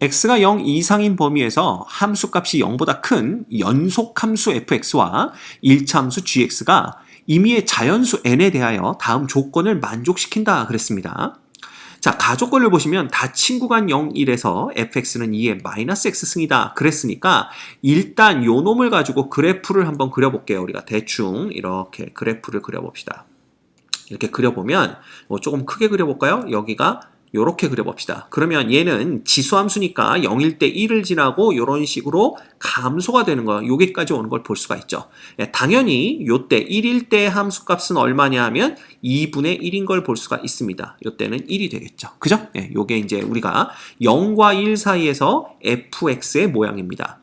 x가 0 이상인 범위에서 함수값이 0보다 큰 연속함수 fx와 일차함수 gx가 임의의 자연수 n에 대하여 다음 조건을 만족시킨다 그랬습니다. 자, 가조건을 보시면 닫힌 구간 0, 1에서 fx는 2의 마이너스 x승이다 그랬으니까 일단 요 놈을 가지고 그래프를 한번 그려볼게요. 우리가 대충 이렇게 그래프를 그려봅시다. 이렇게 그려보면 뭐 조금 크게 그려볼까요? 여기가 이렇게 그려봅시다. 그러면 얘는 지수함수니까 0일 때 1을 지나고 이런 식으로 감소가 되는 거예요. 여기까지 오는 걸 볼 수가 있죠. 예, 당연히 요때 1일 때 함수값은 얼마냐 하면 2분의 1인 걸 볼 수가 있습니다. 요때는 1이 되겠죠. 그죠? 예, 요게 이제 우리가 0과 1 사이에서 fx의 모양입니다.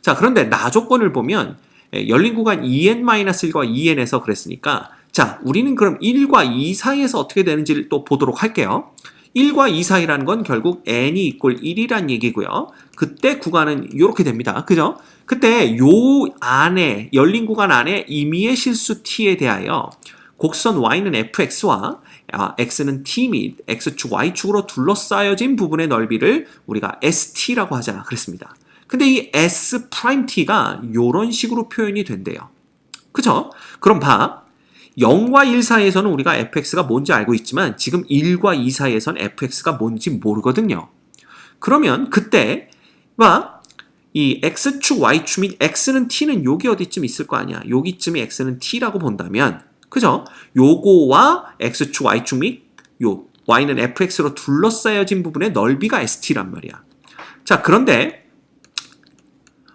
자, 그런데 나 조건을 보면 예, 열린 구간 2n-1과 2n에서 그랬으니까 자, 우리는 그럼 1과 2 사이에서 어떻게 되는지를 또 보도록 할게요. 1과 2 사이라는 건 결국 n이 이꼴 1이란 얘기고요. 그때 구간은 이렇게 됩니다. 그죠? 그때 요 안에 열린 구간 안에 임의의 실수 t에 대하여 곡선 y는 fx와 아, x는 t 및 x축 y축으로 둘러싸여진 부분의 넓이를 우리가 st라고 하자 그랬습니다. 근데 이 s 프라임 t가 이런 식으로 표현이 된대요. 그죠? 그럼 봐. 0과 1 사이에서는 우리가 fx가 뭔지 알고 있지만 지금 1과 2 사이에서는 fx가 뭔지 모르거든요. 그러면 그때 봐. 이 x축, y축 및 x는 t는 여기 어디쯤 있을 거 아니야. 여기쯤이 x는 t라고 본다면 그죠? 요거와 x축, y축 및 요 y는 fx로 둘러싸여진 부분의 넓이가 st란 말이야. 자, 그런데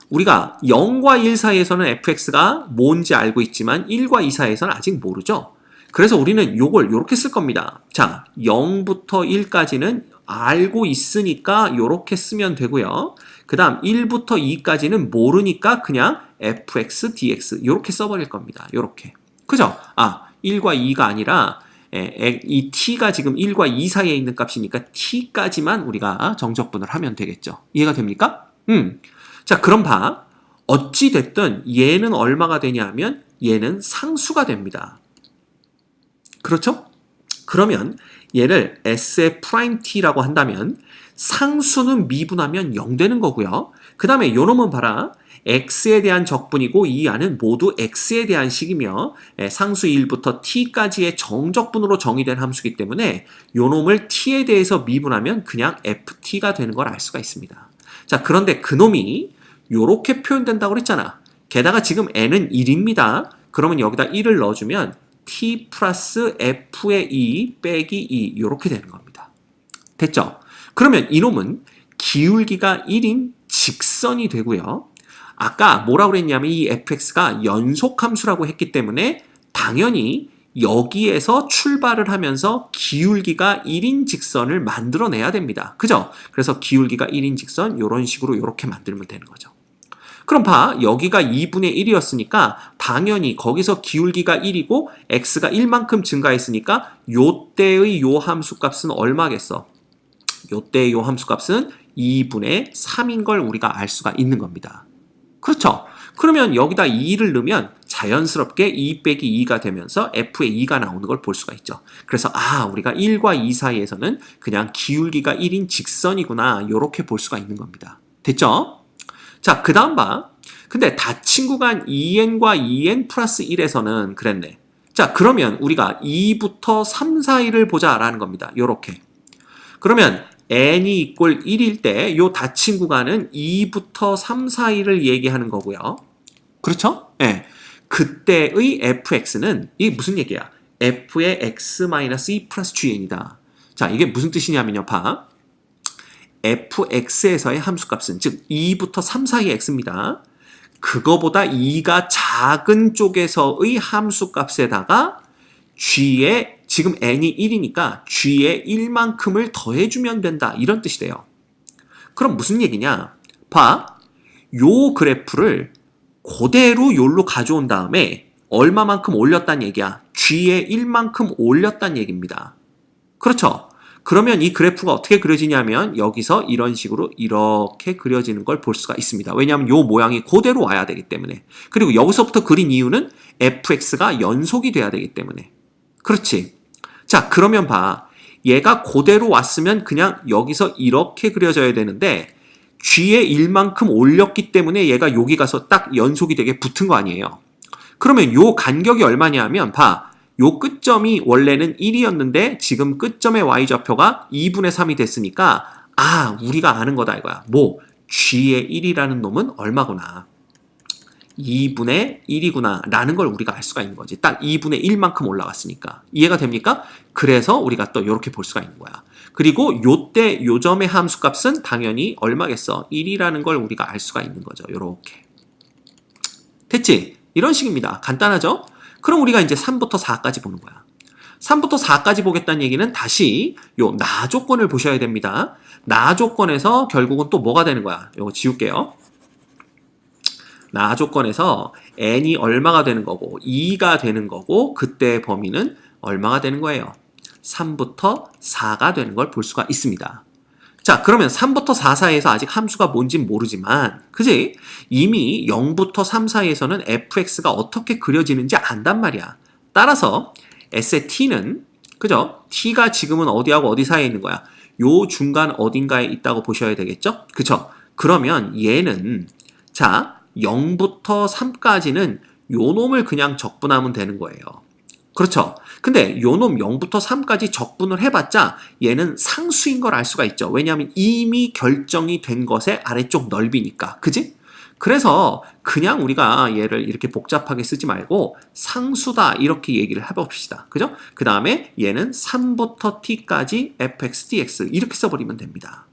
우리가 0과 1 사이에서는 fx가 뭔지 알고 있지만 1과 2 사이에서는 아직 모르죠. 그래서 우리는 요걸 이렇게 쓸 겁니다. 자, 0부터 1까지는 알고 있으니까 이렇게 쓰면 되고요. 그 다음 1부터 2까지는 모르니까 그냥 fx, dx 이렇게 써버릴 겁니다. 이렇게. 그죠? 아, 1과 2가 아니라 에, 이 t가 지금 1과 2 사이에 있는 값이니까 t까지만 우리가 정적분을 하면 되겠죠. 이해가 됩니까? 음. 자, 그럼 봐. 어찌 됐든 얘는 얼마가 되냐 하면 얘는 상수가 됩니다. 그렇죠? 그러면 얘를 s의 프라임 t라고 한다면 상수는 미분하면 0 되는 거고요. 그 다음에 요 놈은 봐라. x에 대한 적분이고 이 안은 모두 x에 대한 식이며 에, 상수 1부터 t까지의 정적분으로 정의된 함수이기 때문에 요 놈을 t에 대해서 미분하면 그냥 ft가 되는 걸 알 수가 있습니다. 자, 그런데 그 놈이 요렇게 표현된다고 그랬잖아. 게다가 지금 n은 1입니다. 그러면 여기다 1을 넣어주면 t 플러스 f의 2 빼기 2 요렇게 되는 겁니다. 됐죠? 그러면 이놈은 기울기가 1인 직선이 되고요. 아까 뭐라고 그랬냐면 이 fx가 연속함수라고 했기 때문에 당연히 여기에서 출발을 하면서 기울기가 1인 직선을 만들어내야 됩니다. 그죠? 그래서 기울기가 1인 직선 이런 식으로 이렇게 만들면 되는 거죠. 그럼 봐. 여기가 2분의 1이었으니까 당연히 거기서 기울기가 1이고 x가 1만큼 증가했으니까 요때의 요 함수값은 얼마겠어? 요때의 요 함수값은 2분의 3인 걸 우리가 알 수가 있는 겁니다. 그렇죠? 그러면 여기다 2를 넣으면 자연스럽게 2 빼기 2가 되면서 f의 2가 나오는 걸 볼 수가 있죠. 그래서 아 우리가 1과 2 사이에서는 그냥 기울기가 1인 직선이구나 이렇게 볼 수가 있는 겁니다. 됐죠? 자, 그 다음 봐. 근데 닫힌 구간 2n과 2n 플러스 1에서는 그랬네. 자, 그러면 우리가 2부터 3 사이를 보자라는 겁니다. 요렇게. 그러면 n이 이꼴 1일 때 요 닫힌 구간은 2부터 3 사이를 얘기하는 거고요. 그렇죠? 예. 네. 그때의 fx는 이게 무슨 얘기야? f의 x-2 플러스 gn이다. 자, 이게 무슨 뜻이냐면요. 봐. Fx에서의 함수값은 즉 2부터 3 사이의 x입니다. 그거보다 2가 작은 쪽에서의 함수값에다가 g에 지금 n이 1이니까 g에 1만큼을 더해주면 된다 이런 뜻이 돼요. 그럼 무슨 얘기냐? 봐. 요 그래프를 그대로 요로 가져온 다음에 얼마만큼 올렸단 얘기야? g에 1만큼 올렸단 얘기입니다. 그렇죠? 그러면 이 그래프가 어떻게 그려지냐면 여기서 이런 식으로 이렇게 그려지는 걸 볼 수가 있습니다. 왜냐하면 이 모양이 그대로 와야 되기 때문에. 그리고 여기서부터 그린 이유는 fx가 연속이 돼야 되기 때문에. 그렇지. 자, 그러면 봐. 얘가 그대로 왔으면 그냥 여기서 이렇게 그려져야 되는데 G의 1만큼 올렸기 때문에 얘가 여기 가서 딱 연속이 되게 붙은 거 아니에요. 그러면 요 간격이 얼마냐 하면 봐. 요 끝점이 원래는 1이었는데 지금 끝점의 y좌표가 2분의 3이 됐으니까 아 우리가 아는 거다 이거야. 뭐 G의 1이라는 놈은 얼마구나. 2분의 1이구나 라는 걸 우리가 알 수가 있는 거지. 딱 2분의 1만큼 올라갔으니까. 이해가 됩니까? 그래서 우리가 또 이렇게 볼 수가 있는 거야. 그리고 요때 요점의 함수 값은 당연히 얼마겠어? 1이라는 걸 우리가 알 수가 있는 거죠. 요렇게. 됐지? 이런 식입니다. 간단하죠? 그럼 우리가 이제 3부터 4까지 보는 거야. 3부터 4까지 보겠다는 얘기는 다시 요 나 조건을 보셔야 됩니다. 나 조건에서 결국은 또 뭐가 되는 거야? 요거 지울게요. 나 조건에서 n이 얼마가 되는 거고 2가 되는 거고 그때 범위는 얼마가 되는 거예요? 3부터 4가 되는 걸 볼 수가 있습니다. 자, 그러면 3부터 4 사이에서 아직 함수가 뭔진 모르지만, 그지? 이미 0부터 3 사이에서는 fx가 어떻게 그려지는지 안단 말이야. 따라서 s의 t는, 그죠? t가 지금은 어디하고 어디 사이에 있는 거야? 요 중간 어딘가에 있다고 보셔야 되겠죠? 그쵸? 그러면 얘는, 자, 0부터 3까지는 요 놈을 그냥 적분하면 되는 거예요. 그렇죠. 근데 요놈 0부터 3까지 적분을 해봤자 얘는 상수인 걸 알 수가 있죠. 왜냐하면 이미 결정이 된 것의 아래쪽 넓이니까. 그지? 그래서 그냥 우리가 얘를 이렇게 복잡하게 쓰지 말고 상수다 이렇게 얘기를 해봅시다. 그죠? 그 다음에 얘는 3부터 t까지 fx dx 이렇게 써버리면 됩니다.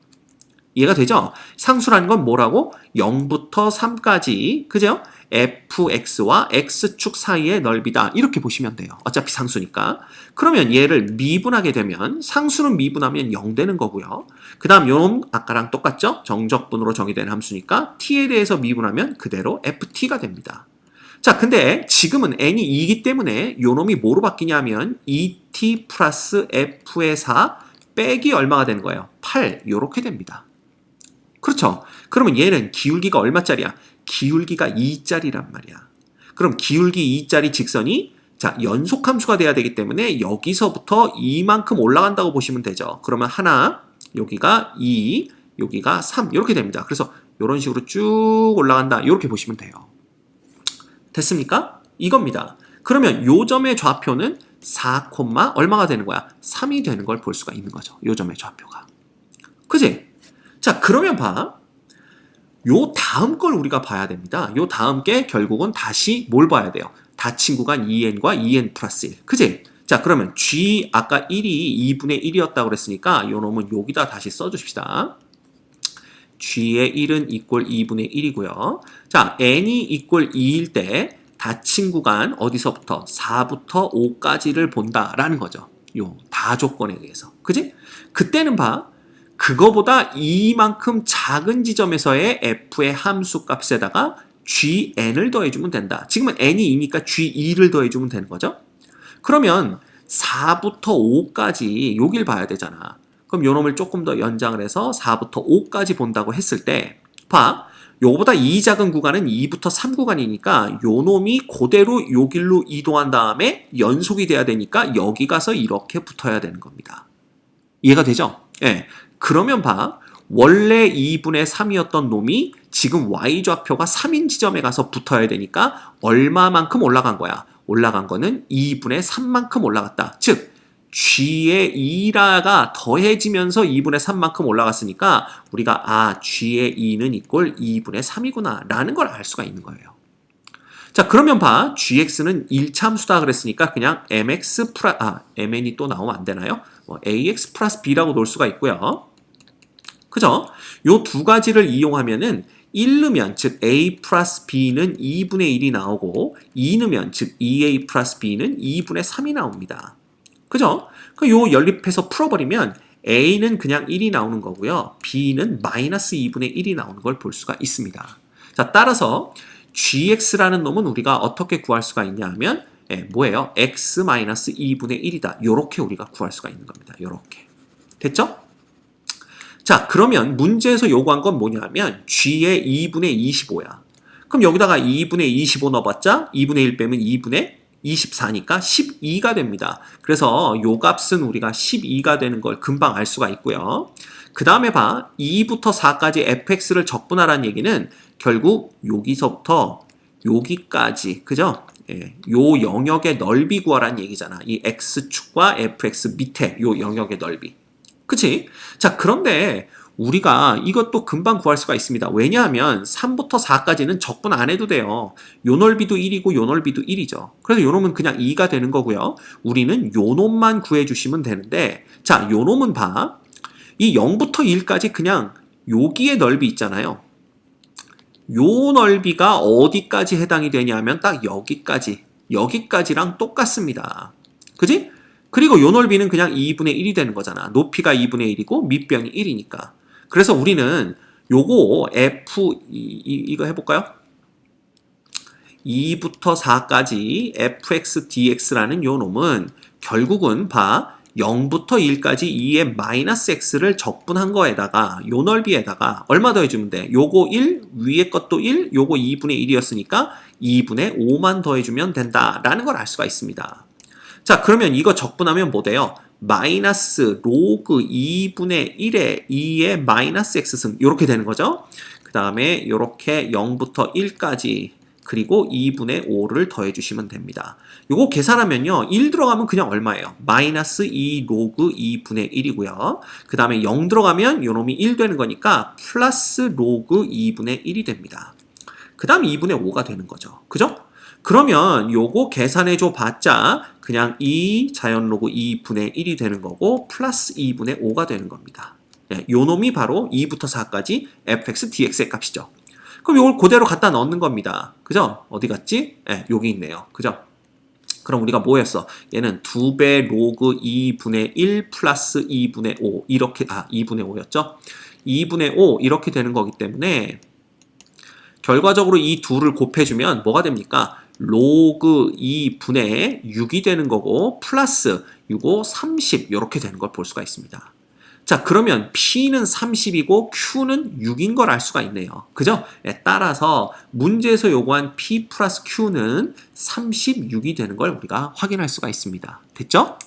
이해가 되죠? 상수라는 건 뭐라고? 0부터 3까지 그죠? fx와 x축 사이의 넓이다. 이렇게 보시면 돼요. 어차피 상수니까. 그러면 얘를 미분하게 되면 상수는 미분하면 0 되는 거고요. 그 다음 요놈 아까랑 똑같죠? 정적분으로 정의된 함수니까 t에 대해서 미분하면 그대로 ft가 됩니다. 자, 근데 지금은 n이 2이기 때문에 요놈이 뭐로 바뀌냐면 2t 플러스 f의 4 빼기 얼마가 되는 거예요? 8 요렇게 됩니다. 그렇죠? 그러면 얘는 기울기가 얼마짜리야? 기울기가 2짜리란 말이야. 그럼 기울기 2짜리 직선이 자 연속 함수가 돼야 되기 때문에 여기서부터 2만큼 올라간다고 보시면 되죠. 그러면 하나, 여기가 2, 여기가 3 이렇게 됩니다. 그래서 이런 식으로 쭉 올라간다 이렇게 보시면 돼요. 됐습니까? 이겁니다. 그러면 요 점의 좌표는 4, 얼마가 되는 거야? 3이 되는 걸 볼 수가 있는 거죠. 요 점의 좌표가. 그지? 자, 그러면 봐. 요 다음 걸 우리가 봐야 됩니다. 요 다음 게 결국은 다시 뭘 봐야 돼요? 닫힌 구간 2n과 2n 플러스 1. 그지? 자, 그러면 g 아까 1이 2분의 1이었다고 그랬으니까 요 놈은 여기다 다시 써주십시다. g의 1은 이꼴 2분의 1이고요. 자, n이 이꼴 2일 때 닫힌 구간 어디서부터 4부터 5까지를 본다라는 거죠. 요 다 조건에 의해서. 그지? 그때는 봐. 그거보다 이만큼 작은 지점에서의 f의 함수 값에다가 gn을 더해주면 된다. 지금은 n이 2니까 g2를 더해주면 되는 거죠. 그러면 4부터 5까지 여길 봐야 되잖아. 그럼 요 놈을 조금 더 연장을 해서 4부터 5까지 본다고 했을 때 봐. 요거보다 이 작은 구간은 2부터 3 구간이니까 요 놈이 그대로 요 길로 이동한 다음에 연속이 돼야 되니까 여기 가서 이렇게 붙어야 되는 겁니다. 이해가 되죠? 예. 그러면 봐. 원래 2분의 3이었던 놈이 지금 y좌표가 3인 지점에 가서 붙어야 되니까 얼마만큼 올라간 거야? 올라간 거는 2분의 3만큼 올라갔다. 즉, g의 2라가 더해지면서 2분의 3만큼 올라갔으니까 우리가 아, g의 2는 이꼴 2분의 3이구나 라는 걸 알 수가 있는 거예요. 자, 그러면 봐. gx는 1참수다 그랬으니까 그냥 mx 플러 아, mn이 또 나오면 안 되나요? 뭐 ax 플러스 b라고 놓을 수가 있고요. 그죠? 요 두 가지를 이용하면은 1넣으면 즉 a 플러스 b는 2분의 1이 나오고 2넣으면 즉 2a 플러스 b는 2분의 3이 나옵니다. 그죠? 그요 연립해서 풀어버리면 a는 그냥 1이 나오는 거고요. b는 마이너스 2분의 1이 나오는 걸 볼 수가 있습니다. 자, 따라서 gx라는 놈은 우리가 어떻게 구할 수가 있냐 하면 예, 뭐예요? x 마이너스 2분의 1이다. 요렇게 우리가 구할 수가 있는 겁니다. 요렇게. 됐죠? 자, 그러면 문제에서 요구한 건 뭐냐면 g의 2분의 25야. 그럼 여기다가 2분의 25 넣어봤자 2분의 1 빼면 2분의 24니까 12가 됩니다. 그래서 요 값은 우리가 12가 되는 걸 금방 알 수가 있고요. 그 다음에 봐. 2부터 4까지 fx를 적분하라는 얘기는 결국 여기서부터 여기까지, 그죠? 예, 요 영역의 넓이 구하라는 얘기잖아. 이 x축과 fx 밑에 요 영역의 넓이. 그치? 자, 그런데 우리가 이것도 금방 구할 수가 있습니다. 왜냐하면 3부터 4까지는 적분 안 해도 돼요. 요 넓이도 1이고 요 넓이도 1이죠. 그래서 요 놈은 그냥 2가 되는 거고요. 우리는 요 놈만 구해주시면 되는데 자, 요 놈은 봐. 이 0부터 1까지 그냥 여기의 넓이 있잖아요. 요 넓이가 어디까지 해당이 되냐면 딱 여기까지. 여기까지랑 똑같습니다. 그지? 그리고 요 넓이는 그냥 2분의 1이 되는 거잖아. 높이가 2분의 1이고 밑변이 1이니까. 그래서 우리는 요거 f 이, 이, 이거 해볼까요? 2부터 4까지 fx dx라는 요 놈은 결국은 봐 0부터 1까지 2의 마이너스 x를 적분한 거에다가 요 넓이에다가 얼마 더 해주면 돼? 요거 1, 위에 것도 1, 요거 2분의 1이었으니까 2분의 5만 더해주면 된다라는 걸 알 수가 있습니다. 자 그러면 이거 적분하면 뭐 돼요? 마이너스 로그 2분의 1에 2의 마이너스 x승 이렇게 되는 거죠. 그 다음에 이렇게 0부터 1까지 그리고 2분의 5를 더해주시면 됩니다. 요거 계산하면요. 1 들어가면 그냥 얼마예요? 마이너스 2 로그 2분의 1이고요. 그 다음에 0 들어가면 요 놈이 1 되는 거니까 플러스 로그 2분의 1이 됩니다. 그 다음 2분의 5가 되는 거죠. 그죠? 그러면 요거 계산해 줘 봤자 그냥 2 자연 로그 2분의 1이 되는 거고 플러스 2분의 5가 되는 겁니다. 네, 요 놈이 바로 2부터 4까지 fx dx의 값이죠. 그럼 이걸 그대로 갖다 넣는 겁니다. 그죠? 어디 갔지? 네, 여기 있네요. 그죠? 그럼 우리가 뭐 했어? 얘는 2배 로그 2분의 1 플러스 2분의 5 이렇게 아 2분의 5였죠? 2분의 5 이렇게 되는 거기 때문에 결과적으로 이 둘을 곱해주면 뭐가 됩니까? 로그 2분의 6이 되는 거고 플러스 이거 30 이렇게 되는 걸 볼 수가 있습니다. 자 그러면 P는 30이고 Q는 6인 걸 알 수가 있네요. 그죠? 예, 따라서 문제에서 요구한 P 플러스 Q는 36이 되는 걸 우리가 확인할 수가 있습니다. 됐죠?